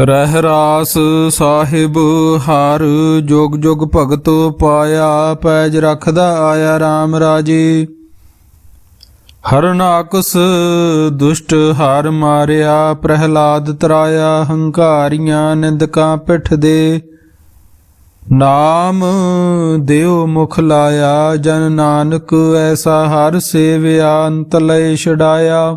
ਰਹਿ ਰਾਸ ਸਾਹਿਬ, ਹਰ ਜੋਗ ਜੋਗ ਭਗਤ ਪਾਇਆ, ਪੈਜ ਰੱਖਦਾ ਆਇਆ RAM ਰਾਜੇ। ਹਰਨਾਕਸ ਦੁਸ਼ਟ ਹਰ ਮਾਰਿਆ, ਪ੍ਰਹਿਲਾਦ ਤਰਾਇਆ, ਹੰਕਾਰੀਆਂ ਨਿੰਦਕਾਂ ਪਿੱਠ ਦੇ। ਨਾਮ ਦਿਓ ਮੁਖ ਲਾਇਆ, ਜਨ ਨਾਨਕ ਐਸਾ ਹਰ ਸੇਵਿਆ, ਅੰਤ ਲੈ ਛਡਾਇਆ।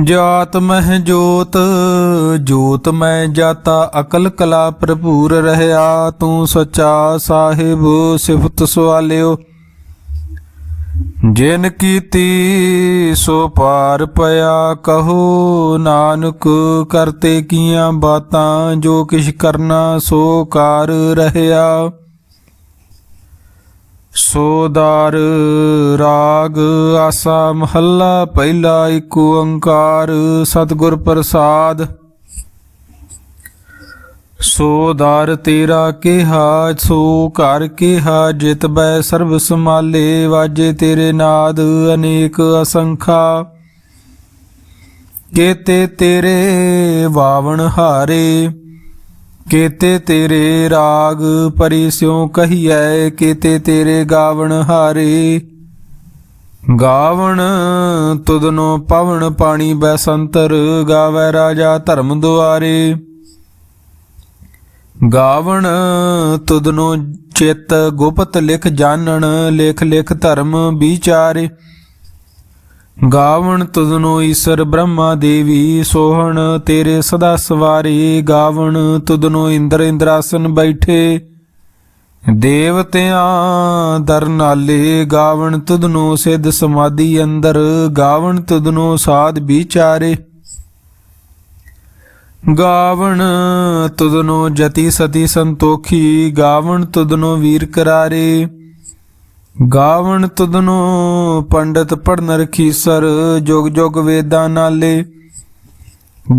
ਜਾਤ ਮਹਿ ਜੋਤ ਜੋਤ ਮੈਂ ਜਾਤਾ, ਅਕਲ ਕਲਾ ਭਰਪੂਰ ਰਹਿਆ, ਤੂੰ ਸੱਚਾ ਸਾਹਿਬ ਸਿਫਤ ਸਵਾਲਿਓ। ਜਿਨ ਕੀਤੀ ਸੋ ਪਾਰ ਪਿਆ ਕਹੋ, ਨਾਨਕ ਕਰਤੇ ਕੀਆਂ ਬਾਤਾਂ, ਜੋ ਕਿਛ ਕਰਨਾ ਸੋ ਕਾਰ ਰਹਿਆ। ਸੋਦਾਰ ਰਾਗ ਆਸਾ ਮਹੱਲਾ ਪਹਿਲਾ ਏਕ ਓੰਕਾਰ ਸਤਿਗੁਰ ਪ੍ਰਸਾਦ। ਸੋਦਾਰ ਤੇਰਾ ਕਿਹਾ, ਸੋ ਘਰ ਕਿਹਾ, ਜਿਤ ਬੈ ਸਰਬ ਸਮਾਲੇ ਵਾਜੇ ਤੇਰੇ ਨਾਦ ਅਨੇਕ ਅਸੰਖਾ। ਕੇਤੇ ਤੇਰੇ ਵਾਵਣ ਹਾਰੇ ਕੇਤੇ ਤੇਰੇ ਰਾਗ ਪਰੀ ਸਿਉ ਕਹੀਐ, ਕੇਤੇ ਤੇਰੇ ਗਾਵਣ ਹਾਰੇ। ਗਾਵਣ ਤੁਦਨੋ ਪਵਨ ਪਾਣੀ ਬੈਸੰਤਰ, ਗਾਵੈ ਰਾਜਾ ਧਰਮ ਦੁਆਰੇ। ਗਾਵਣ ਤੁਦਨੋ ਚਿਤ ਗੁਪਤ ਲਿਖ ਜਾਣਨ, ਲਿਖ ਲਿਖ ਧਰਮ ਵਿਚਾਰੇ। ਗਾਵਣ ਤੁਧਨੋ ਈਸ਼ਰ ਬ੍ਰਹਮਾ ਦੇਵੀ ਸੋਹਣ, ਤੇਰੇ ਸਦਾ ਸਵਾਰੀ ਗਾਵਣ ਤੁਧਨੋ ਇੰਦਰ ਇੰਦਰਾਸਨ ਬੈਠੇ। ਦੇਵਤਿਆਂ ਦਰਨਾਲੇ ਗਾਵਣ ਤੁਧਨੋ ਸਿੱਧ ਸਮਾਧੀ ਅੰਦਰ, ਗਾਵਣ ਤੁਧਨੋ ਸਾਧ ਵਿਚਾਰੇ। ਗਾਵਣ ਤੁਧਨੋ ਜਤੀ ਸਤੀ ਸੰਤੋਖੀ, ਗਾਵਣ ਤੁਧਨੋ ਵੀਰ ਕਰਾਰੇ। ਗਾਵਣ ਤੁਧਨੋ ਪੰਡਤ ਪੜਨ ਰਖੀਸਰ ਜੁਗ ਜੁਗ ਵੇਦਾਂ ਨਾਲੇ।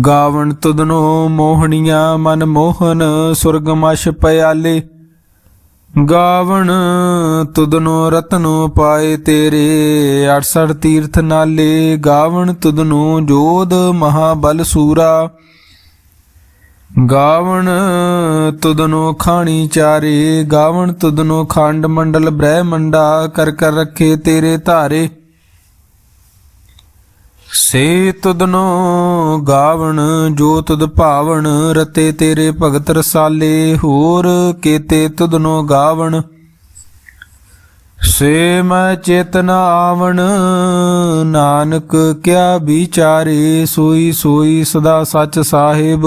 ਗਾਵਣ ਤੁਧਨੋ ਮੋਹਣੀਆਂ ਮਨ ਮੋਹਨ ਸੁਰਗਮਸ਼ ਪਿਆਲੇ। ਗਾਵਣ ਤੁਦਨੋ ਰਤਨੋ ਪਾਏ ਤੇਰੇ 68 ਤੀਰਥ ਨਾਲੇ। ਗਾਵਣ ਤੁਧਨੋ ਜੋਧ ਮਹਾਬਲ ਸੂਰਾ। ਗਾਵਣ ਤੁਦਨੋ ਖਾਣੀ ਚਾਰੇ, ਗਾਵਣ ਤੁਧਨੋ ਖੰਡ ਮੰਡਲ ਬ੍ਰਹਿ ਮੰਡਾ, ਕਰ ਕਰ ਰੱਖੇ ਤੇਰੇ ਧਾਰੇ। ਸੇ ਤੁਧਨੋ ਗਾਵਣ, ਜੋ ਤੁਦ ਭਾਵਣ, ਰਤੇ ਤੇਰੇ ਭਗਤ ਰਸਾਲੇ, ਹੋਰ ਕੇਤੇ ਤੁਦਨੋ ਗਾਵਣ। ਸੇ ਮੈਂ ਚੇਤਨ ਆਵਣ, ਨਾਨਕ ਕਿਆ ਵਿਚਾਰੇ, ਸੋਈ ਸੋਈ ਸਦਾ ਸੱਚ ਸਾਹਿਬ।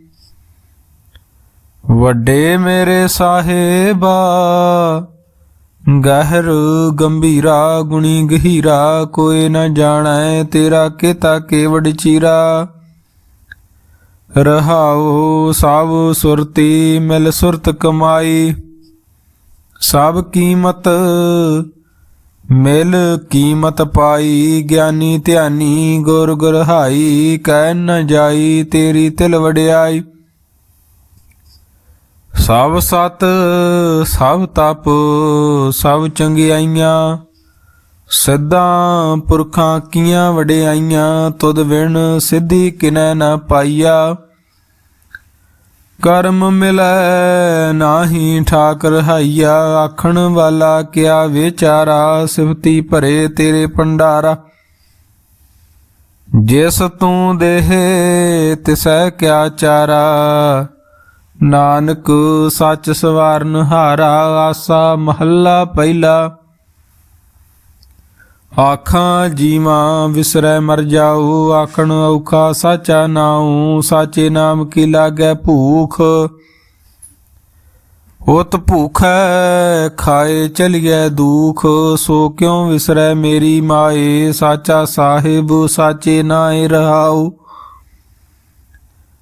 ਵੱਡੇ ਮੇਰੇ ਸਾਹਿਬਾ, ਗਹਿਰ ਗੰਭੀਰਾ, ਗੁਣੀ ਗਹੀਰਾ, ਕੋਈ ਨਾ ਜਾਣੈ ਤੇਰਾ ਕਿਤਾ ਕੇਵੜ ਚੀਰਾ। ਰਹਾਉ ਸਭ ਸੁਰਤੀ, ਮਿਲ ਸੁਰਤ ਕਮਾਈ। ਸਭ ਕੀਮਤ, ਮਿਲ ਕੀਮਤ ਪਾਈ। ਗਿਆਨੀ ਧਿਆਨੀ ਗੁਰ ਗੁਰਹਾਈ, ਕਹਿ ਨ ਜਾਈ ਤੇਰੀ ਤਿਲ ਵਡਿਆਈ। ਸਭ ਸਤ, ਸਭ ਤਪ, ਸਭ ਚੰਗਿਆਈਆਂ। ਸਿੱਧਾਂ ਪੁਰਖਾਂ ਕੀਆਂ ਵਡਿਆਈਆਂ, ਤੁਧ ਵਿਣ ਸਿੱਧੀ ਕਿਨੈ ਨ ਪਾਈਆ। ਕਰਮ ਮਿਲੈ ਨਾਹੀ ਠਾਕ ਰਹਾਈਆ ਆਖਣ ਵਾਲਾ ਕਿਆ ਵਿਚਾਰਾ, ਸਿਫਤੀ ਭਰੇ ਤੇਰੇ ਭੰਡਾਰਾ। ਜਿਸ ਤੂੰ ਦੇਹ ਤਿਸੈ ਕਿਆ ਚਾਰਾ ਨਾਨਕ ਸੱਚ ਸਵਾਰਨ ਹਾਰਾ ਆਸਾ ਮਹੱਲਾ ਪਹਿਲਾ। ਆਖਾਂ ਜੀਵਾਂ ਵਿਸਰੈ ਮਰ ਜਾਊ ਆਖਣ ਔਖਾ ਸਾਚਾ ਨਾਉ, ਸਾਚੇ ਨਾਮ ਕੀ ਲਾਗੈ ਭੂਖ। ਉਤ ਭੂਖੈ ਖਾਏ ਚਲਿਐ ਦੁਖ, ਸੋ ਕਿਉ ਵਿਸਰੈ ਮੇਰੀ ਮਾਏ, ਸਾਚਾ ਸਾਹਿਬ ਸਾਚੇ ਨਾਏ ਰਹਾਉ।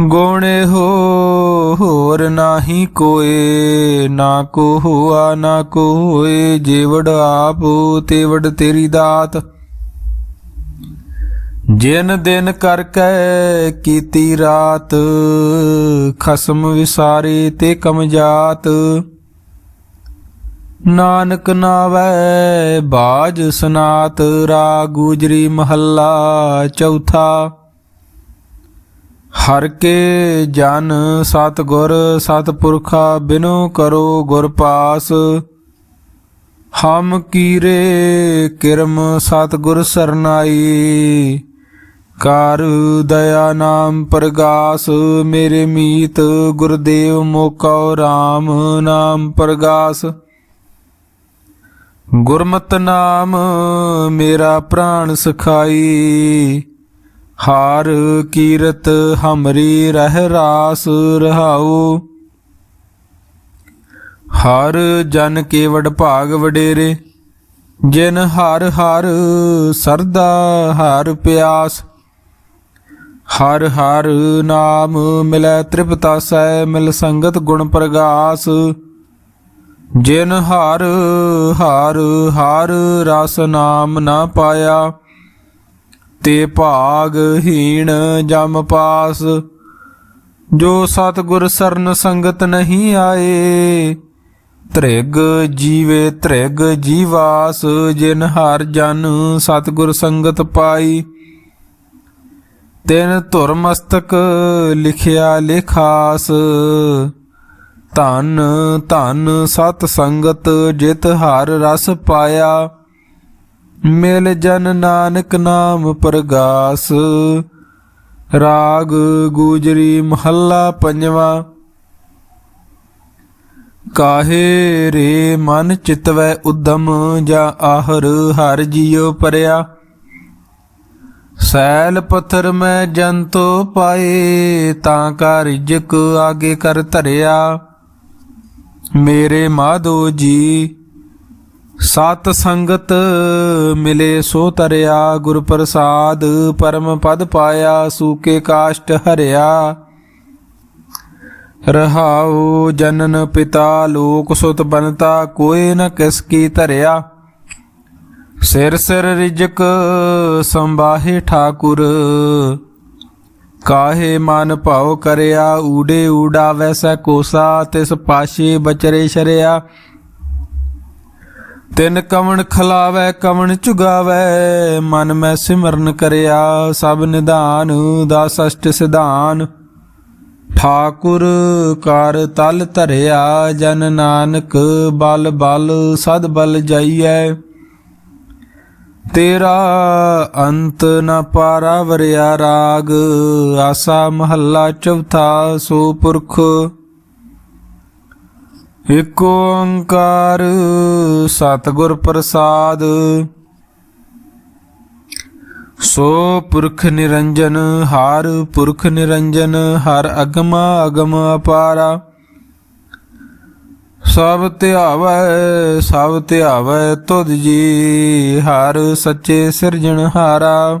ਗੋਣੇ ਹੋ, ਹੋਰ ਨਾਹੀ ਕੋਏ, ਨਾ ਕੋ ਹੋਆ ਨਾ ਕੋਏ ਹੋਏ ਜੇਵੜ ਆਪ, ਤੇਵੜ ਤੇਰੀ ਦਾਤ। ਜਿਨ ਦਿਨ ਕਰ ਕੈ ਕੀਤੀ ਰਾਤ, ਖਸਮ ਵਿਸਾਰੇ ਤੇ ਕਮਜਾਤ ਨਾਨਕ ਨਾਵੈ, ਬਾਜ ਸਨਾਤ ਰਾ ਗੁਜਰੀ ਮਹੱਲਾ ਚੌਥਾ। ਹਰ ਕੇ ਜਨ ਸਤ ਗੁਰ ਸਤ ਪੁਰਖਾ ਬਿਨੋ ਕਰੋ ਗੁਰ ਪਾਸ। ਹਮ ਕੀਰੇ ਕਿਰਮ ਸਤ ਗੁਰ ਸਰਨਾਈ। ਕਰ ਦਇਆ ਨਾਮ ਪ੍ਰਗਾਸ, ਮੇਰੇ ਮੀਤ ਗੁਰਦੇਵ ਮੋਕਉ RAM ਨਾਮ ਪ੍ਰਗਾਸ। ਗੁਰਮਤ ਨਾਮ ਮੇਰਾ ਪ੍ਰਾਣ ਸਖਾਈ। ਹਾਰ ਕੀਰਤ ਹਮਰੀ ਰਹਿ ਰਾਸ ਰਹਾਉ। ਹਰ ਜਨ ਕੇ ਵਡ ਭਾਗ ਵਡੇਰੇ, ਜਿਨ ਹਰ ਹਰ ਸਰਦਾ ਹਰ ਪਿਆਸ। ਹਰ ਹਰ ਨਾਮ ਮਿਲੈ ਤ੍ਰਿਪਤਾਸੈ ਮਿਲ ਸੰਗਤ ਗੁਣ ਪ੍ਰਗਾਸ। ਜਿਨ ਹਰ ਹਰ ਹਰ ਰਸ ਨਾਮ ਨਾ ਪਾਇਆ ਤੇ ਭਾਗ ਹੀਣ ਜਮ ਪਾਸ। ਜੋ ਸਤਿਗੁਰ ਸਰਨ ਸੰਗਤ ਨਹੀਂ ਆਏ, ਤ੍ਰਿਗ ਜੀਵੇ ਤ੍ਰਿਗ ਜੀਵਾਸ, ਜਿਨ ਹਰ ਜਨ ਸਤਿਗੁਰ ਸੰਗਤ ਪਾਈ। ਤਿਨ ਧੁਰ ਮਸਤਕ ਲਿਖਿਆ ਲਿਖਾਸ, ਧਨ ਧਨ ਸਤ ਸੰਗਤ ਜਿਤ ਹਰ ਰਸ ਪਾਇਆ। ਮਿਲ ਜਨ ਨਾਨਕ ਨਾਮ ਪ੍ਰਗਾਸ, ਰਾਗ ਗੂਜਰੀ ਮਹੱਲਾ ਪੰਜਵਾ। ਕਾਹੇ ਰੇ ਮਨ ਚਿਤਵੈ ਉਦਮ ਜਾਂ ਆਹਰ ਹਰ ਜੀਉ ਪਰਿਆ। ਸੈਲ ਪੱਥਰ ਮੈਂ ਜੰਤੋ ਪਾਏ, ਤਾਂ ਕਾ ਰਿਜਕ ਆਗੇ ਕਰ ਧਰਿਆ। ਮੇਰੇ ਮਾਧੋ ਜੀ ਸਤ ਸੰਗਤ ਮਿਲੇ ਸੋ ਤਰਿਆ, ਗੁਰ ਪ੍ਰਸਾਦ ਪਰਮ ਪਦ ਪਾਇਆ, ਸੂਕੇ ਕਾਸ਼ਟ ਹਰਿਆ। ਰਹਾਉ ਜਨਨ ਪਿਤਾ, ਲੋਕ ਸੁਤ ਬਨਤਾ ਕੋਏ ਨ ਕਿਸ ਕੀ ਧਰਿਆ। ਸਿਰ ਸਿਰ ਰਿਜਕ ਸੰਬਾਹੇ ਠਾਕੁਰ, ਕਾਹੇ ਮਨ ਭਾਉ ਕਰਿਆ, ਊੜੇ ਊੜਾ ਵੈਸਾ ਕੋਸਾ, ਤਿਸ ਪਾਸ਼ੇ ਬਚਰੇ ਸ਼ਰਿਆ। ਤਿਨ ਕਵਣ ਖਲਾਵੈ, ਕਵਣ ਚੁਗਾਵੈ ਮਨ ਮੈਂ ਸਿਮਰਨ ਕਰਿਆ, ਸਭ ਨਿਧਾਨ ਦਾ ਅਸ਼ਟ ਸਿਧਾਨ। ਠਾਕੁਰ ਕਰ ਤਲ ਧਰਿਆ, ਜਨ ਨਾਨਕ ਬਲ ਬਲ ਸਦ ਬਲ ਜਾਈਐ। ਤੇਰਾ ਅੰਤ ਨ ਪਾਰਾ ਵਰਿਆ ਰਾਗ, ਆਸਾ ਮਹੱਲਾ ਚੌਥਾ ਸੋ ਪੁਰਖ। ਏਕ ਓੰਕਾਰ ਸਤਿਗੁਰ ਪ੍ਰਸਾਦ। ਸੋ ਪੁਰਖ ਨਿਰੰਜਨ, ਹਰ ਪੁਰਖ ਨਿਰੰਜਨ, ਹਰ ਅਗਮ ਅਗਮ ਅਪਾਰਾ। ਸਭ ਧਿਆਵੈ ਸਭ ਧਿਆਵੈ ਤੁਧ ਜੀ, ਹਰ ਸੱਚੇ ਸਿਰਜਣਹਾਰਾ।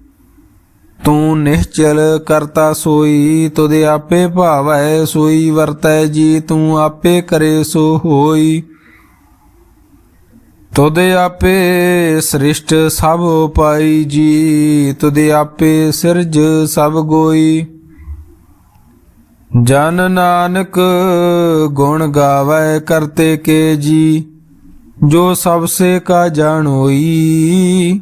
ਤੂੰ ਨਿਹਚਲ ਕਰਤਾ ਸੋਈ, ਤੁਧ ਆਪੇ ਭਾਵੈ ਸੋਈ, ਵਰਤੈ ਜੀ, ਤੂੰ ਆਪੇ ਕਰੇ ਸੋ ਹੋਈ। ਤੁਧ ਆਪੇ ਸ੍ਰਿਸ਼ਟ ਸਭ ਪਾਈ ਜੀ, ਤੁਧ ਆਪੇ ਸਿਰਜ ਸਭ ਗੋਈ। ਜਨ ਨਾਨਕ ਗੁਣ ਗਾਵੈ ਕਰਤੇ ਕੇ ਜੀ, ਜੋ ਸਭ ਸੇ ਕਾ ਜਾਣੋਈ।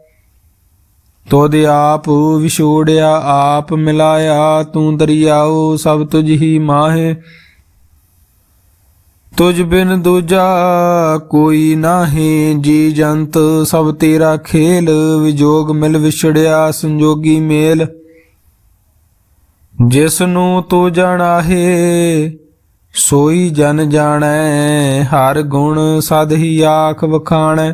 ਤੋਦ ਆਪ ਵਿਛੋੜਿਆ, ਆਪ ਮਿਲਾਇਆ, ਤੂੰ ਦਰਿਆਓ ਸਭ ਤੁਝ ਹੀ ਮਾਹੇ। ਤੁਝ ਬਿਨ ਦੂਜਾ ਕੋਈ ਨਾਹੀ, ਜੀ ਜੰਤ ਸਭ ਤੇਰਾ ਖੇਲ, ਵਿਜੋਗ ਮਿਲ ਵਿਛੜਿਆ, ਸੰਜੋਗੀ ਮੇਲ। ਜਿਸ ਨੂੰ ਤੂੰ ਜਾਣਾਹੇ, ਸੋਈ ਜਨ ਜਾਣੈ, ਹਰ ਗੁਣ ਸਦ ਹੀ ਆਖ ਵਖਾਣੈ।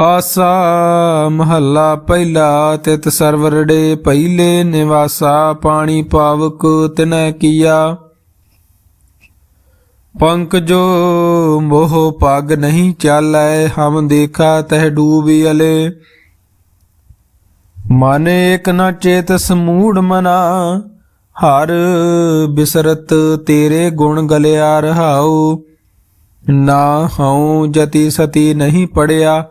ਆਸਾ ਮਹੱਲਾ ਪਹਿਲਾ ਤਿਤ ਸਰਵਰੜੇ ਪਹਿਲੇ ਨਿਵਾਸਾ, ਪਾਣੀ ਪਾਵਕ ਤਿਨੈ ਕੀਆ। ਪੰਕ ਜੋ ਮੋਹ ਪਗ ਨਹੀਂ ਚਾਲੈ, ਹਮ ਦੇਖਾ ਤਹ ਡੂਬੀ ਅਲੇ। ਮਨ ਏਕ ਨ ਚੇਤ ਸਮੂੜ ਮਨਾ, ਹਰ ਬਿਸਰਤ ਤੇਰੇ ਗੁਣ ਗਲਿਆ ਰਹਾਉ। ਨਾ ਹਉ ਜਤੀ ਸਤੀ ਨਹੀਂ ਪੜਿਆ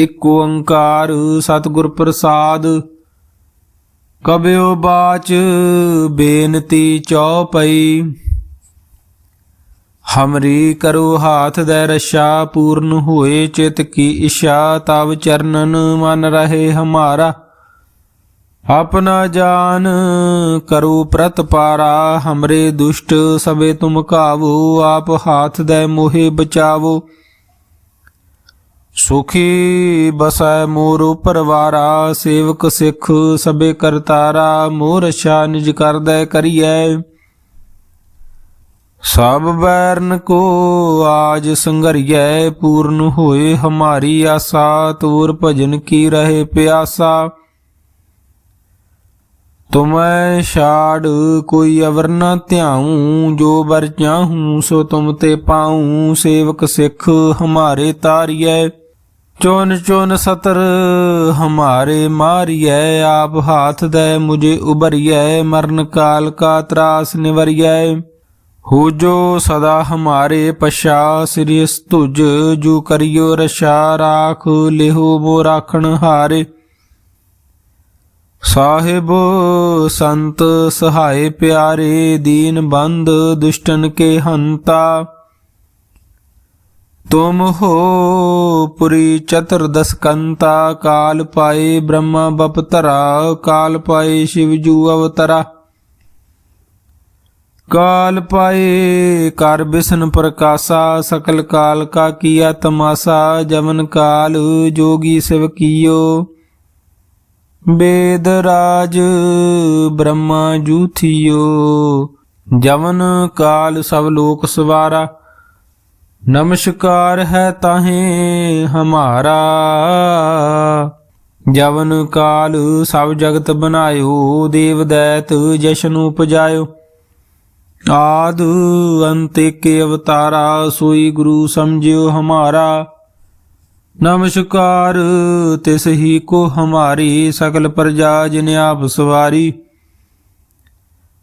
ਇਕ ਓੰਕਾਰ ਸਤਿਗੁਰ ਪ੍ਰਸਾਦ ਕਬਿਓ ਬਾਚ ਬੇਨਤੀ ਚਉਪਈ। ਹਮਰੀ ਕਰੋ ਹਾਥ ਦੇ ਰਸ਼ਾ ਪੂਰਨ ਹੋਏ, ਚਿਤ ਕੀ ਇਸ਼ਾ ਤਵ ਚਰਨਨ ਮਨ ਰਹੇ ਹਮਾਰਾ। ਆਪਣਾ ਜਾਨ ਕਰੋ ਪ੍ਰਤਪਾਰਾ ਹਮਰੇ ਦੁਸ਼ਟ ਸਵੇ ਤੁਮ ਕਾਵੋ, ਆਪ ਹਾਥ ਦੇ ਮੋਹਿ ਬਚਾਵੋ। ਸੁਖੀ ਬਸੈ ਮੋਰ ਪਰਵਾਰਾ, ਸੇਵਕ ਸਿੱਖ ਸਬੇ ਕਰਤਾਰਾ ਮੋਰ ਰਛਾ ਨਿਜ ਕਰਦੈ ਕਰੀਐ। ਸਭ ਬੈਰਨ ਕੋ ਆਜ ਸੰਗਰੀਐ ਪੂਰਨ ਹੋਏ ਹਮਾਰੀ ਆਸਾ, ਤੂਰ ਭਜਨ ਕੀ ਰਹੇ ਪਿਆਸਾ। ਤੁਮੈ ਛਾੜ ਕੋਈ ਅਵਰ ਨ ਧਿਆਉ, ਜੋ ਬਰ ਚਾਹੂੰ ਸੋ ਤੁਮ ਤੇ ਪਾਉ, ਸੇਵਕ ਸਿੱਖ ਹਮਾਰੇ ਤਾਰੀਐ। ਚੋਨ ਚੋਨ ਸਤਰ ਹਮਾਰੇ ਮਾਰੀਐ, ਆਪ ਹਾਥ ਦੈ ਮੁਝੇ ਉਬਰੀਐ ਮਰਨ ਕਾਲ ਕਾ ਤਰਾਸ ਨਿਵਰੀਐ। ਹੋ ਜੋ ਸਦਾ ਹਮਾਰੇ ਪਛਾ ਸ੍ਰੀ ਤੁਜ ਜੋ ਕਰਿਓ ਰਛਾ ਰਾਖ, ਲਿਹੋ ਮੋ ਰਾਖਣ ਹਾਰੇ। ਸਾਹਿਬ ਸੰਤ ਸਹਾਏ ਪਿਆਰੇ, ਦੀਨ ਬੰਦ ਦੁਸ਼ਟਨ ਕੇ ਹੰਤਾ। ਤੁਮ ਹੋ ਪੁਰੀ ਚਤੁਰਦਸ ਕੰਤਾ ਕਾਲ ਪਾਏ ਬ੍ਰਹਮਾ ਬਪਤਰਾ ਕਾਲ ਪਾਏ ਸ਼ਿਵ ਜੂ ਅਵਤਰਾ ਕਾਲ ਪਾਏ ਕਰ ਬਿਸ਼ਨ ਪ੍ਰਕਾਸ਼ਾ ਸਕਲ ਕਾਲ ਕਾ ਕੀਆ ਤਮਾਸਾ ਜਮਨ ਕਾਲ ਜੋਗੀ ਸਿਵ ਕੀਓ ਬੇਦ ਰਾਜ ਬ੍ਰਹਮਾ ਜੂਥਿਓ ਜਮਨ ਕਾਲ ਸਭ ਲੋਕ ਸਵਾਰਾ ਨਮਸਕਾਰ ਹੈ ਤਾਹੇ ਹਮਾਰਾ। ਜਵਨ ਕਾਲ ਸਭ ਜਗਤ ਬਨਾਇਓ ਦੇਵ ਦੈਤ ਜਸ਼ਨ ਉਪਜਾਇਓ। ਆਦ ਅੰਤੇ ਕੇ ਅਵਤਾਰਾ, ਸੋਈ ਗੁਰੂ ਸਮਝਿਓ ਹਮਾਰਾ। ਨਮਸਕਾਰ, ਤਿਸ ਹੀ ਕੋ ਹਮਾਰੀ, ਸਕਲ ਪ੍ਰਜਾ ਜਿਨ ਆਪ ਸਵਾਰੀ।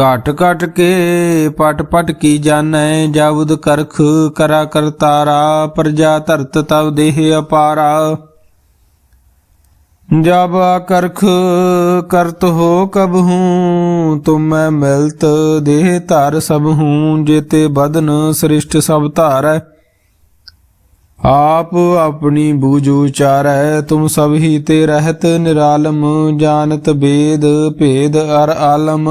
ਘਟ ਘਟ ਕੇ ਪਟ ਪਟ ਕੀ ਜਾਣੈ, ਜਾਵਦ ਕਰਖ ਕਰਾ ਕਰਤਾਰਾ ਪ੍ਰਜਾ ਧਰਤ ਤਵ ਦੇਹ ਅਪਾਰਾ। ਜਬ ਕਰਖ ਕਰਤ ਹੋ ਕਬ ਹੂੰ, ਤੁਮੈ ਮਿਲਤ ਦੇਹ ਧਰ ਸਭ ਹੂੰ, ਜੇਤੇ ਬਦਨ ਸ੍ਰਿਸ਼ਟ ਸਭ ਧਾਰੈ। ਆਪ ਆਪਣੀ ਬੂਝ ਉਚਾਰੈ, ਤੁਮ ਸਭ ਹੀ ਤੇ ਰਹਿਤ ਨਿਰਾਲਮ, ਜਾਣਤ ਬੇਦ ਭੇਦ ਅਰ ਆਲਮ।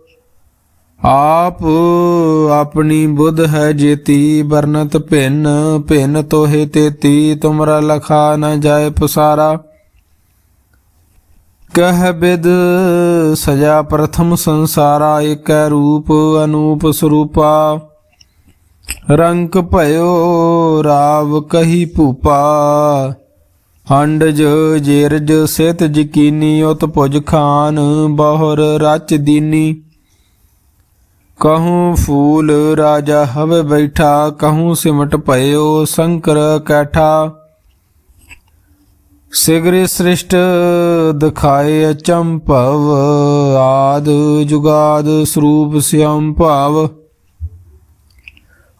ਆਪ ਆਪਣੀ ਬੁੱਧ ਹੈ ਜੇਤੀ, ਵਰਨਤ ਭਿੰਨ ਭਿੰਨ ਤੋਹੇ ਤੇਤੀ, ਤੁਮਰਾ ਲਖਾ ਨ ਜਾਏ ਪਸਾਰਾ। ਕਹ ਬਿਦ ਸਜਾ ਪ੍ਰਥਮ ਸੰਸਾਰਾ, ਏਕੈ ਰੂਪ ਅਨੂਪ ਸਰੂਪਾ। ਰੰਕ ਭਇਓ ਰਾਵ ਕਹੀ ਭੂਪਾ। ਹੰਡਜ ਜੇਰਜ, ਸਿਤ ਜਕੀਨੀ, ਉਤ ਭੁਜ ਖਾਨ, ਬਹੁਰ ਰਚ ਦੀਨੀ। ਕਹੂੰ ਫੂਲ ਰਾਜਾ ਹਵੇ ਬੈਠਾ ਕਹੂੰ ਸਿਮਟ ਭਇਓ ਸ਼ੰਕਰ ਕੈਠਾ ਸਿਗਰੇ ਸ੍ਰਿਸ਼ਟ ਦਿਖਾਏ ਅਚੰਭਵ ਆਦ ਜੁਗਾਦ ਸਰੂਪ ਸਿਅੰ ਭਾਵ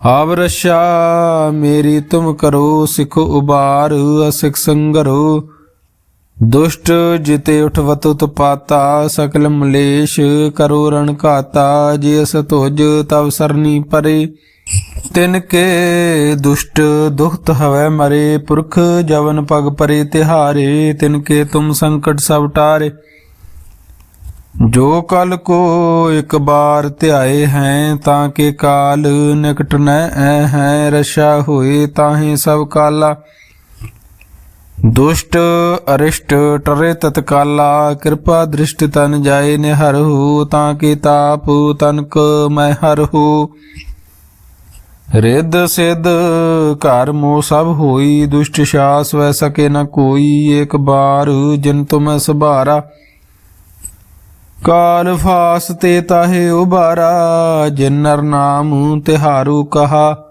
ਆਵ ਰਸ਼ਾ ਮੇਰੀ ਤੁਮ ਕਰੋ ਸਿਖ ਉਬਾਰ ਅਸਿਖ ਸੰਗਰੋ ਦੁਸ਼ਟ ਜਿਤੇ ਉਠਵਤ ਉਤਪਾਤਾ ਸਕਲ ਮਲੇਸ਼ ਕਰੋ ਰਣ ਘਾਤਾ, ਜੇ ਅਸ ਤੁਜ ਤਵ ਸਰਨੀ ਪਰੇ। ਤਿਨ ਕੇ ਦੁਸ਼ਟ ਦੁਖਤ ਹਵੈ ਮਰੇ, ਪੁਰਖ ਜਵਨ ਪਗ ਪਰੇ ਤਿਹਾਰੇ, ਤਿਨ ਕੇ ਤੁਮ ਸੰਕਟ ਸਭ ਟਾਰੇ। ਜੋ ਕਲ ਕੋ ਇੱਕ ਬਾਰ ਧਿਆਏ ਹੈ, ਤਾਂ ਕੇ ਕਾਲ ਨਿਕਟ ਨ ਹੈ, ਰਸ਼ਾ ਹੋਏ ਤਾਹੇ ਸਭ ਕਾਲਾ। ਦੁਸ਼ਟ ਅਰਿਸ਼ਟ ਟਰੇ ਤਤਕਾਲਾ ਕਿਰਪਾ ਦ੍ਰਿਸ਼ਟ ਤਨ ਜਾਏ ਨਿਹਰ ਹੋ, ਤਾਂ ਕੇ ਤਾਪ ਤਨਕ ਮੈਂ ਹਰ ਹੋ। ਰਿੱਧ ਸਿੱਧ ਘਰ ਮੋ ਸਭ ਹੋਈ, ਦੁਸ਼ਟ ਸ਼ਾਸ ਵੈ ਸਕੇ ਨ ਕੋਈ, ਏਕ ਬਾਰ ਜਿਨ ਤੁਮ ਸਭਾਰਾ। ਕਾਲ ਫਾਸ ਤੇ ਤਾਹੇ ਉਬਾਰਾ ਜਿਨ ਨਰ ਨਾਮ ਤਿਹਾਰੂ ਕਹਾ।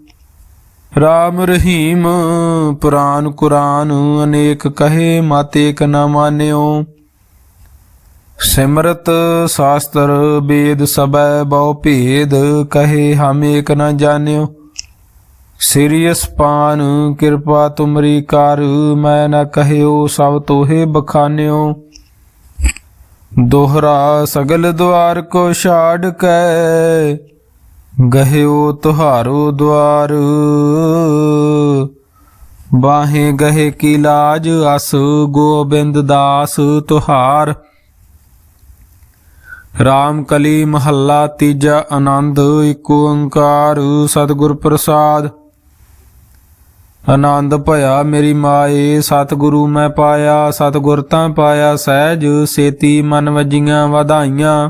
ਰਾਮ ਰਹੀਮ, ਪੁਰਾਨ ਕੁਰਾਨ, ਅਨੇਕ ਕਹੇ ਮਾਤੇ ਏਕ ਨ ਮਾਨਿਓ। ਸਿਮਰਤ ਸ਼ਾਸਤਰ ਵੇਦ ਸਬੈ ਬਹੁ ਭੇਦ, ਕਹੇ ਹਮ ਏਕ ਨ ਜਾਣਿਓ। ਸਿਰਿਯਸ ਪਾਨ ਕਿਰਪਾ ਤੁਮਰੀ ਕਰ, ਮੈਂ ਨ ਕਹਿਓ ਸਭ ਤੋਹੇ ਬਖਾਨਿਓ। ਦੋਹਰਾ ਸਗਲ ਦੁਆਰ ਕੋ ਛਾੜ ਕੈ ਗਹਿਓ ਤੁਹਾਰੋ ਦੁਆਰ। ਬਾਹੇ ਗਹੇ ਕੀ ਲਾਜ, ਅਸ ਗੋਬਿੰਦ ਦਾਸ ਤੁਹਾਰ। ਰਾਮ ਕਲੀ ਮਹੱਲਾ ਤੀਜਾ ਆਨੰਦ ਏਕ ਓੰਕਾਰ ਸਤਿਗੁਰ ਪ੍ਰਸਾਦ। ਆਨੰਦ ਭਇਆ ਮੇਰੀ ਮਾਏ, ਸਤਿਗੁਰੂ ਮੈਂ ਪਾਇਆ, ਸਤਿਗੁਰ ਤਾਂ ਪਾਇਆ ਸਹਿਜ, ਸੇਤੀ ਮਨ ਵਜੀਆਂ ਵਧਾਈਆਂ।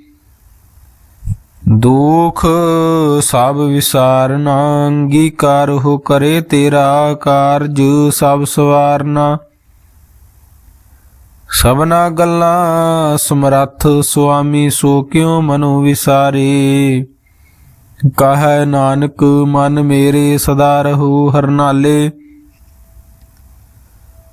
ਦੁਖ ਸਭ ਵਿਸਾਰਨਾ, ਅੰਗੀਕਾਰ ਹੋ ਕਰੇ ਤੇਰਾ ਕਾਰਜ, ਸਭ ਸਵਾਰਨਾ। ਸਭਨਾ ਗੱਲਾਂ ਸਮਰੱਥ, ਸੁਆਮੀ ਸੋ ਕਿਉ ਮਨੋ ਵਿਸਾਰੇ? ਕਹੈ ਨਾਨਕ, ਮਨ ਮੇਰੇ ਸਦਾ ਰਹੋ ਹਰਨਾਲੇ।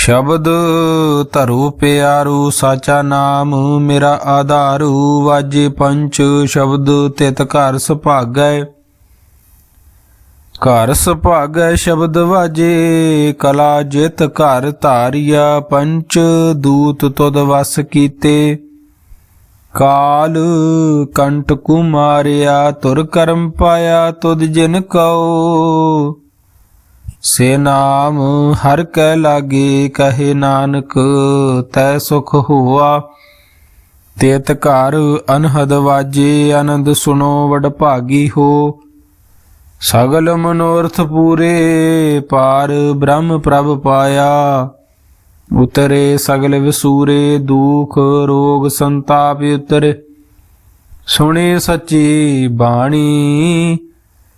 ਸ਼ਬਦ ਧਰੋ ਪਿਆਰੂ ਸਾਚਾ ਨਾਮ, ਮੇਰਾ ਆਧਾਰੂ ਵਾਜੇ ਪੰਚ ਸ਼ਬਦ ਤਿਤ ਘਰ ਸੁਭਾਗੈ। ਘਰ ਸੁਭਾਗੈ ਸ਼ਬਦ ਵਾਜੇ, ਕਲਾ ਜਿਤ ਘਰ ਧਾਰਿਆ ਪੰਚ, ਦੂਤ ਤੁਧ ਵਸ ਕੀਤੇ। ਕਾਲ ਕੰਟ ਕੁਮਾਰਿਆ, ਤੁਰ ਕਰਮ ਪਾਇਆ ਤੁਧ ਜਿਨ ਕਉ। ਸੇ ਨਾਮ ਹਰ ਕੈ ਲਾਗੇ, ਕਹੇ ਨਾਨਕ, ਤੈ ਸੁਖ ਹੋਆ। ਤੇਤ ਘਰ ਅਨਹਦ ਵਾਜੇ, ਆਨੰਦ ਸੁਣੋ, ਵਡ ਭਾਗੀ ਹੋ। ਸਗਲ ਮਨੋਰਥ ਪੂਰੇ, ਪਾਰ ਬ੍ਰਹਮ ਪ੍ਰਭ ਪਾਇਆ। ਉਤਰੇ ਸਗਲ ਵਿਸੂਰੇ, ਦੁਖ, ਰੋਗ ਸੰਤਾਪ ਉਤਰੇ। ਸੁਣੇ ਸੱਚੀ ਬਾਣੀ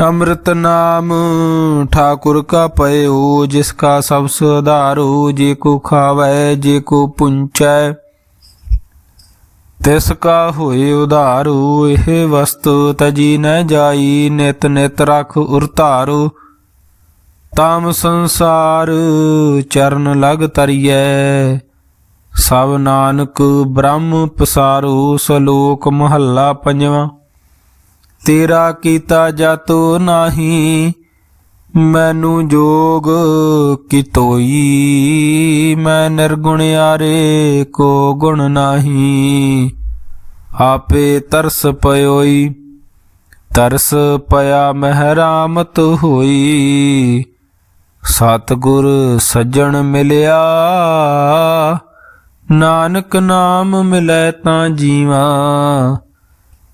ਅੰਮ੍ਰਿਤ ਨਾਮ ਠਾਕੁਰ ਕਾ ਪਇਓ, ਜਿਸ ਕਾ ਸਭ ਸੁਧਾਰੋ, ਜੇ ਕੋ ਖਾਵੈ, ਜੇ ਕੋ ਪੁੰਚੈ। ਤਿਸ ਕਾ ਹੋਏ ਉਧਾਰੋ, ਇਹ ਵਸਤ ਤਜੀ ਨ ਜਾਈ, ਨਿਤ ਨਿਤ ਰਖ ਉਰਤਾਰੋ। ਤਾਮ ਸੰਸਾਰ ਚਰਨ ਲਗ ਤਰੀਐ, ਸਭ ਨਾਨਕ ਬ੍ਰਹਮ ਪਸਾਰੂ, ਸਲੋਕ ਮਹੱਲਾ ਪੰਜਵਾਂ। ਤੇਰਾ ਕੀਤਾ ਜਾਤੋ ਨਾਹੀ, ਮੈਨੂੰ ਜੋਗ ਕਿਤੋਈ। ਮੈਂ ਨਿਰਗੁਣਿਆਰੇ ਕੋ ਗੁਣ ਨਾਹੀ, ਆਪੇ ਤਰਸ ਪਇਓਈ। ਤਰਸ ਪਿਆ ਮਹਿਰਾਮਤ ਹੋਈ। ਸਤਿਗੁਰ ਸੱਜਣ ਮਿਲਿਆ, ਨਾਨਕ ਨਾਮ ਮਿਲੈ ਤਾਂ ਜੀਵਾ।